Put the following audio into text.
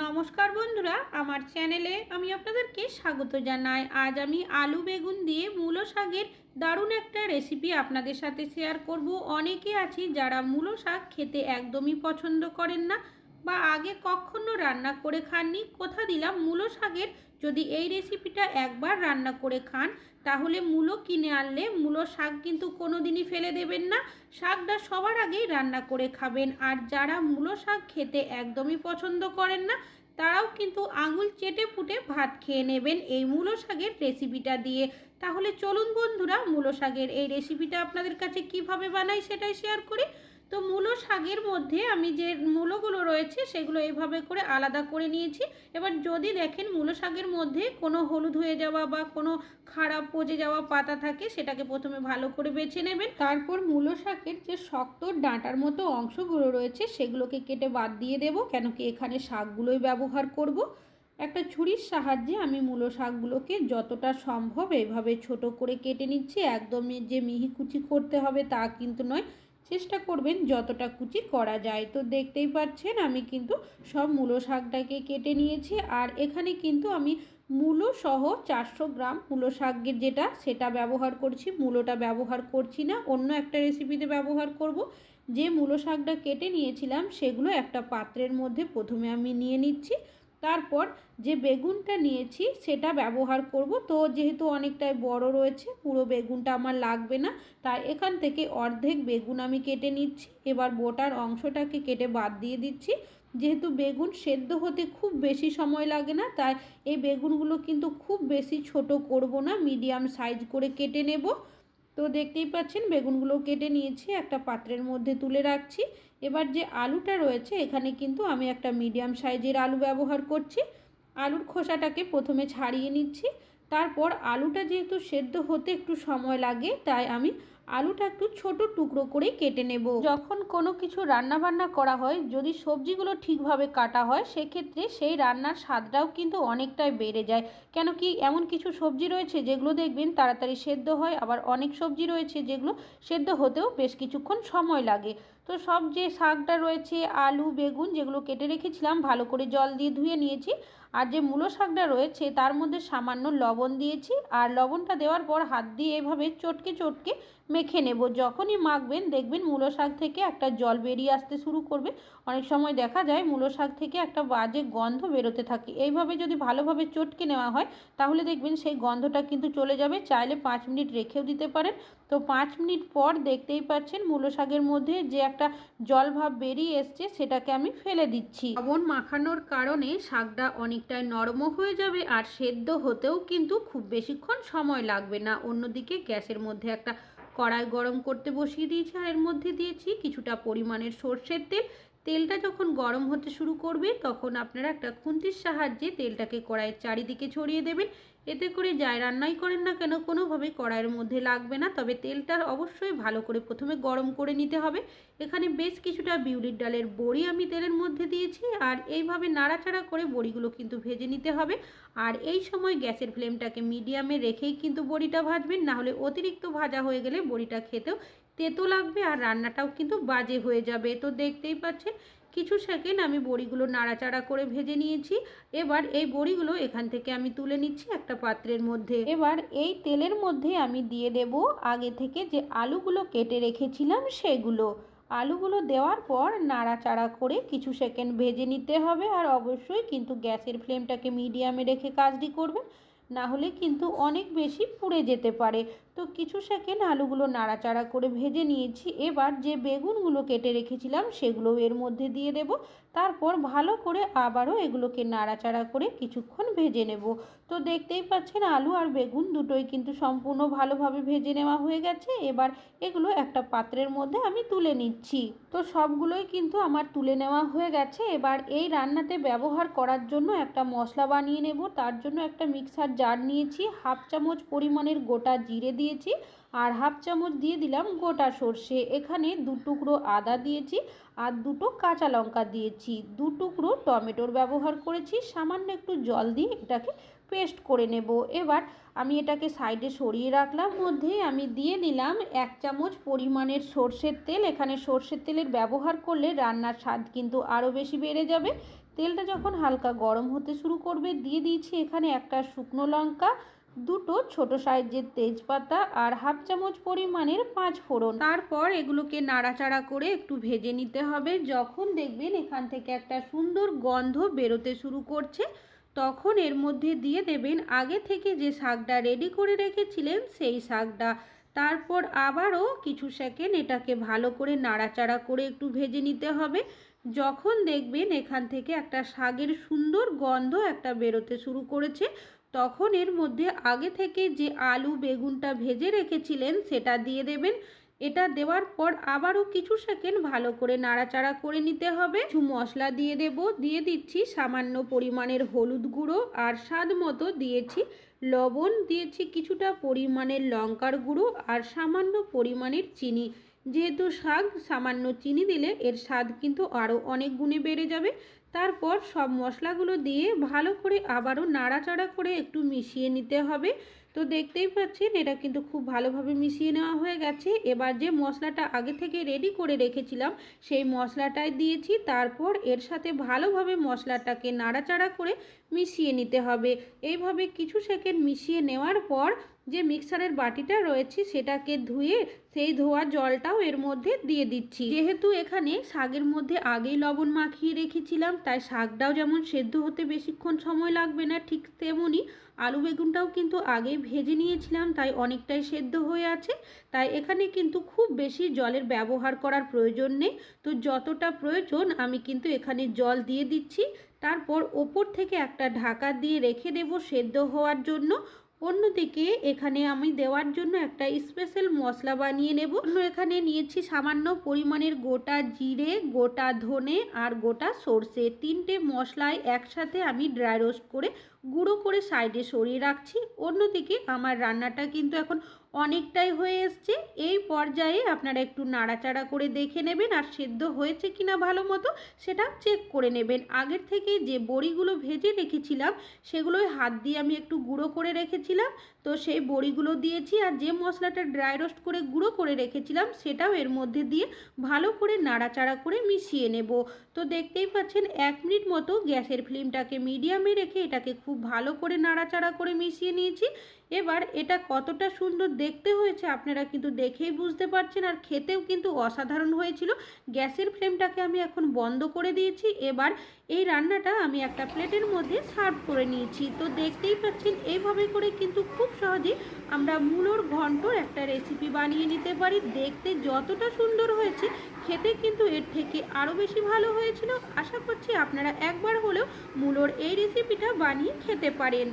নমস্কার বন্ধুরা, আমার চ্যানেলে আমি আপনাদেরকে স্বাগত জানাই। আজ আমি আলু বেগুন দিয়ে মূলো শাকের দারুণ একটা রেসিপি আপনাদের সাথে শেয়ার করব। অনেকে আছে যারা মূলো শাক খেতে একদমই পছন্দ করেন না বা আগে কখনো রান্না করে খাননি? কোথা দিলাম মূলো শাকের? যদি এই রেসিপিটা একবার রান্না করে খান, তাহলে মূলো কিনে আনলে মূলো শাক কিন্তু কোনো দিনই ফেলে দেবেন না। শাকটা সবার আগেই রান্না করে খাবেন। আর যারা মূলো শাক খেতে একদমই পছন্দ করেন না, তারাও কিন্তু আঙুল চেটে ফুটে ভাত খেয়ে নেবেন এই মূলো শাকের রেসিপিটা দিয়ে। তাহলে চলুন বন্ধুরা, মূলো শাকের এই রেসিপিটা আপনাদের কাছে কীভাবে বানাই সেটাই শেয়ার করি। তো মূলো শাকের মধ্যে আমি যে মূলোগুলো রয়েছে সেগুলো এইভাবে করে আলাদা করে নিয়েছি। এবার যদি দেখেন মূলো শাকের মধ্যে কোনো হলুদ হয়ে যাওয়া বা কোনো খারাপ পচে যাওয়া পাতা থাকে, সেটাকে প্রথমে ভালো করে বেছে নেবেন। তারপর মূলো শাকের যে শক্ত ডাঁটার মতো অংশগুলো রয়েছে, সেগুলোকে কেটে বাদ দিয়ে দেবো, কেন কি এখানে শাকগুলোই ব্যবহার করব। একটা ছুরির সাহায্যে আমি মূলো শাকগুলোকে যতটা সম্ভব এইভাবে ছোট করে কেটে নিচ্ছি। একদমই যে মিহি কুচি করতে হবে তা কিন্তু নয়। চেষ্টা করবেন যতটা কুচি করা যায়। তো দেখতেই পাচ্ছেন, আমি কিন্তু সব মূলো শাকটাকে কেটে নিয়েছি। আর এখানে কিন্তু আমি মূলো সহ চারশো গ্রাম মূলো শাকের যেটা, সেটা ব্যবহার করছি। মূলোটা ব্যবহার করছি না, অন্য একটা রেসিপিতে ব্যবহার করব। যে মূলো শাকটা কেটে নিয়েছিলাম, সেগুলো একটা পাত্রের মধ্যে প্রথমে আমি নিয়ে নিচ্ছি। তারপর যে বেগুনটা নিয়েছি সেটা ব্যবহার করব। তো যেহেতু অনেকটাই বড় রয়েছে, পুরো বেগুনটা আমার লাগবে না, তাই এখান থেকে অর্ধেক বেগুন আমি কেটে নিচ্ছি। এবার বোটার অংশটাকে কেটে বাদ দিয়ে দিচ্ছি। যেহেতু বেগুন সেদ্ধ হতে খুব বেশি সময় লাগে না, তাই এই বেগুনগুলো কিন্তু খুব বেশি ছোট করব না, মিডিয়াম সাইজ করে কেটে নেব। তো দেখতেই পাচ্ছেন, বেগুনগুলো কেটে নিয়েছি, একটা পাত্রের মধ্যে তুলে রাখছি। এবার যে আলুটা রয়েছে, এখানে কিন্তু আমি একটা মিডিয়াম সাইজের আলু ব্যবহার করছি। আলুর খোসাটাকে প্রথমে ছাড়িয়ে নিচ্ছি। তারপর আলুটা যেহেতু সেদ্ধ হতে একটু সময় লাগে, তাই আমি আলুটা একটু ছোট টুকরো করে কেটে নেব। যখন কোনো কিছু রান্না বান্না করা হয়, যদি সবজিগুলো ঠিকভাবে কাটা হয়, সেক্ষেত্রে সেই রান্নার স্বাদটাও কিন্তু অনেকটাই বেড়ে যায়। কেন কি এমন কিছু সবজি রয়েছে, যেগুলো দেখবেন তাড়াতাড়ি সেদ্ধ হয়, আবার অনেক সবজি রয়েছে, যেগুলো সেদ্ধ হতেও বেশ কিছুক্ষণ সময় লাগে। তো সব যে শাকটা রয়েছে, আলু, বেগুন যেগুলো কেটে রেখেছিলাম, ভালো করে জল দিয়ে ধুয়ে নিয়েছি। আর যে মূলো শাকটা রয়েছে, তার মধ্যে সামান্য লবণ দিয়েছি। আর লবণটা দেওয়ার পর হাত দিয়ে এভাবে চটকে চটকে মেখে নেব। যখনই মাখবেন, দেখবেন মূলো শাক থেকে একটা জল বেরিয়ে আসতে শুরু করবে। অনেক সময় দেখা যায় মূলো শাক থেকে একটা বাজে গন্ধ বেরোতে থাকে। এইভাবে যদি ভালোভাবে চটকে নেওয়া হয়, তাহলে দেখবেন সেই গন্ধটা কিন্তু চলে যাবে। চাইলে পাঁচ মিনিট রেখেও দিতে পারেন। তো পাঁচ মিনিট পর দেখতেই পাচ্ছেন মূলো শাকের মধ্যে যে একটা জল ভাব বেরিয়ে এসছে, সেটাকে আমি ফেলে দিচ্ছি। লবণ মাখানোর কারণে শাকটা অনেকটাই নরম হয়ে যাবে আর সেদ্ধ হতেও কিন্তু খুব বেশিক্ষণ সময় লাগবে না। অন্যদিকে গ্যাসের মধ্যে একটা কড়াই গরম করতে বসিয়ে দিয়েছি, আর এর মধ্যে দিয়েছি কিছুটা পরিমাণের সর্ষের তেল তেলটা যখন গরম হতে শুরু করবে, তখন আপনারা একটা খুন্তির সাহায্যে তেলটাকে কড়াইয়ের চারিদিকে ছড়িয়ে দেবেন। এতে করে যাই রান্নাই করেন না কেন, কোনোভাবে কড়াইয়ের মধ্যে লাগবে না। তবে তেলটা অবশ্যই ভালো করে প্রথমে গরম করে নিতে হবে। এখানে বেশ কিছুটা বিউলির ডালের বড়ি আমি তেলের মধ্যে দিয়েছি, আর এইভাবে নাড়াচাড়া করে বড়িগুলো কিন্তু ভেজে নিতে হবে। আর এই সময় গ্যাসের ফ্লেমটাকে মিডিয়ামে রেখেই কিন্তু বড়িটা ভাজবেন, নাহলে অতিরিক্ত ভাজা হয়ে গেলে বড়িটা খেতেও তেতো লাগবে আর রান্নাটাও কিন্তু বাজে হয়ে যাবে। তো দেখতেই পাচ্ছেন, কিছু সেকেন্ড আমি বড়িগুলো নাড়াচাড়া করে ভেজে নিয়েছি। এবার এই বড়িগুলো এখান থেকে আমি তুলে নিচ্ছি একটা পাত্রের মধ্যে। এবার এই তেলের মধ্যে আমি দিয়ে দেব আগে থেকে যে আলুগুলো কেটে রেখেছিলাম সেগুলো। আলুগুলো দেওয়ার পর নাড়াচাড়া করে কিছু সেকেন্ড ভেজে নিতে হবে আর অবশ্যই কিন্তু গ্যাসের ফ্লেমটাকে মিডিয়ামে রেখে কাজটি করবেন। না হলে কিন্তু অনেক বেশি পুড়ে যেতে পারে। তো কিছু সেকেন্ড আলুগুলো নাড়াচাড়া করে ভেজে নিয়েছি। এবার যে বেগুনগুলো কেটে রেখেছিলাম সেগুলো এর মধ্যে দিয়ে দেব। তারপর ভালো করে আবারও এগুলোকে নাড়াচাড়া করে কিছুক্ষণ ভেজে নেব। তো দেখতেই পাচ্ছেন আলু আর বেগুন দুটোই কিন্তু সম্পূর্ণ ভালোভাবে ভেজে নেওয়া হয়ে গেছে। এবার এগুলো একটা পাত্রের মধ্যে আমি তুলে নিচ্ছি। তো সবগুলোই কিন্তু আমার তুলে নেওয়া হয়ে গেছে। এবার এই রান্নাতে ব্যবহার করার জন্য একটা মশলা বানিয়ে নেব। তার জন্য একটা মিক্সার জার নিয়েছি। হাফ চামচ পরিমাণের গোটা জিরে দিয়েছি। আর হাফ চামচ দিয়ে দিলাম গোটা সর্ষে। এখানে দু টুকরো আদা দিয়েছি আর দুটো কাঁচা লঙ্কা দিয়েছি। দু টুকরো টমেটোর ব্যবহার করেছি। সামান্য একটু জল দিয়ে এটাকে পেস্ট করে নেব। এবার আমি এটাকে সাইডে সরিয়ে রাখলাম। মধ্যে আমি দিয়ে দিলাম এক চামচ পরিমাণের সর্ষের তেল। এখানে সর্ষের তেলের ব্যবহার করলে রান্নার স্বাদ কিন্তু আরও বেশি বেড়ে যাবে। তেলটা যখন হালকা গরম হতে শুরু করবে, দিয়ে দিয়েছি এখানে একটা শুকনো লঙ্কা দুটো ছোট সাইজের তেজপাতা আর হাফ চামচ পরিমাণের পাঁচ ফোড়ন। তারপর এগুলোকে নাড়াচাড়া করে একটু ভেজে নিতে হবে। যখন দেখবেন এখান থেকে একটা সুন্দর গন্ধ বেরোতে শুরু করছে, তখন এর মধ্যে দিয়ে দেবেন আগে থেকে যে শাকটা রেডি করে রেখেছিলেন সেই শাকটা। তারপর আবারও কিছু সেকেন্ড এটাকে ভালো করে নাড়াচাড়া করে একটু ভেজে নিতে হবে। যখন দেখবেন এখান থেকে একটা শাকের সুন্দর গন্ধ একটা বেরোতে শুরু করেছে, তখন এর মধ্যে আগে থেকে যে আলু বেগুনটা ভেজে রেখেছিলেন সেটা দিয়ে দেবেন। এটা দেওয়ার পর আবারও কিছু সেকেন্ড ভালো করে নাড়াচাড়া করে নিতে হবে। কিছু মশলা দিয়ে দেব, দিয়ে দিচ্ছি সামান্য পরিমাণের হলুদ গুঁড়ো আর স্বাদ মতো দিয়েছি লবণ, দিয়েছি কিছুটা পরিমাণের লঙ্কার গুঁড়ো আর সামান্য পরিমাণের চিনি। যেহেতু শাক সামান্য চিনি দিলে এর স্বাদ কিন্তু আরও অনেক গুণে বেড়ে যাবে। তারপর সব মশলাগুলো দিয়ে ভালো করে আবারও নাড়াচাড়া করে একটু মিশিয়ে নিতে হবে। তো দেখতেই পাচ্ছেন, এটা কিন্তু খুব ভালোভাবে মিশিয়ে নেওয়া হয়ে গেছে। এবার যে মশলাটা আগে থেকে রেডি করে রেখেছিলাম, সেই মশলাটাই দিয়েছি। তারপর এর সাথে ভালোভাবে মশলাটাকে নাড়াচাড়া করে মিশিয়ে নিতে হবে। এইভাবে কিছু সেকেন্ড মিশিয়ে নেওয়ার পর যে মিক্সারের বাটিটা রয়েছে সেটাকে ধুয়ে সেই ধোয়া জলটাও এর মধ্যে দিয়ে দিচ্ছি। যেহেতু এখানে শাকের মধ্যে আগেই লবণ মাখিয়ে রেখেছিলাম, তাই শাকটাও যেমন সেদ্ধ হতে বেশিক্ষণ সময় লাগবে না ঠিক তেমনই আলু বেগুনটাও কিন্তু আগেই ভেজে নিয়েছিলাম, তাই অনেকটাই সেদ্ধ হয়ে আছে। তাই এখানে কিন্তু খুব বেশি জলের ব্যবহার করার প্রয়োজন নেই। তো যতটা প্রয়োজন আমি কিন্তু এখানে জল দিয়ে দিচ্ছি। তারপর ওপর থেকে একটা ঢাকা দিয়ে রেখে দেব সেদ্ধ হওয়ার জন্য। অন্যদিকে এখানে আমি দেওয়ার জন্য একটা স্পেশাল মশলা বানিয়ে নেব। এখানে নিয়েছি সামান্য পরিমাণের গোটা জিরে, গোটা ধনে আর গোটা সর্ষে। তিনটে মশলায় একসাথে আমি ড্রাই রোস্ট করে গুঁড়ো করে সাইডে সরিয়ে রাখছি। অন্যদিকে আমার রান্নাটা কিন্তু এখন অনেকটাই হয়ে এসছে। এই পর্যায়ে আপনারা একটু নাড়াচাড়া করে দেখে নেবেন আর সেদ্ধ হয়েছে কিনা ভালো মতো সেটা চেক করে নেবেন। আগের থেকে যে বড়িগুলো ভেজে রেখেছিলাম, সেগুলোই হাত দিয়ে আমি একটু গুঁড়ো করে রেখেছিলাম। তো সেই বড়িগুলো দিয়েছি আর যে মশলাটা ড্রাই রোস্ট করে গুঁড়ো করে রেখেছিলাম, সেটাও এর মধ্যে দিয়ে ভালো করে নাড়াচাড়া করে মিশিয়ে নেব। তো দেখতেই পাচ্ছেন, এক মিনিট মতো গ্যাসের ফ্লেমটাকে মিডিয়ামে রেখে এটাকে খুব ভালো করে নাড়াচাড়া করে মিশিয়ে নিয়েছি। এবার এটা কতটা সুন্দর দেখতে হয়েছে আপনারা কিন্তু দেখেই বুঝতে পারছেন আর খেতেও কিন্তু অসাধারণ হয়েছিল। গ্যাসের ফ্লেমটাকে আমি এখন বন্ধ করে দিয়েছি। এবার এই রান্নাটা আমি একটা প্লেটের মধ্যে সার্ভ করে নিয়েছি। তো দেখতেই পাচ্ছেন, এইভাবে করে কিন্তু খুব সহজে আমরা মূলোর ঘন্টর একটা রেসিপি বানিয়ে নিতে পারি। দেখতে যতটা সুন্দর হয়েছে, খেতে কিন্তু এর থেকে আরও বেশি ভালো হয়েছিল। আশা করছি আপনারা একবার হলেও মূলোর এই রেসিপিটা বানিয়ে খেতে পারেন।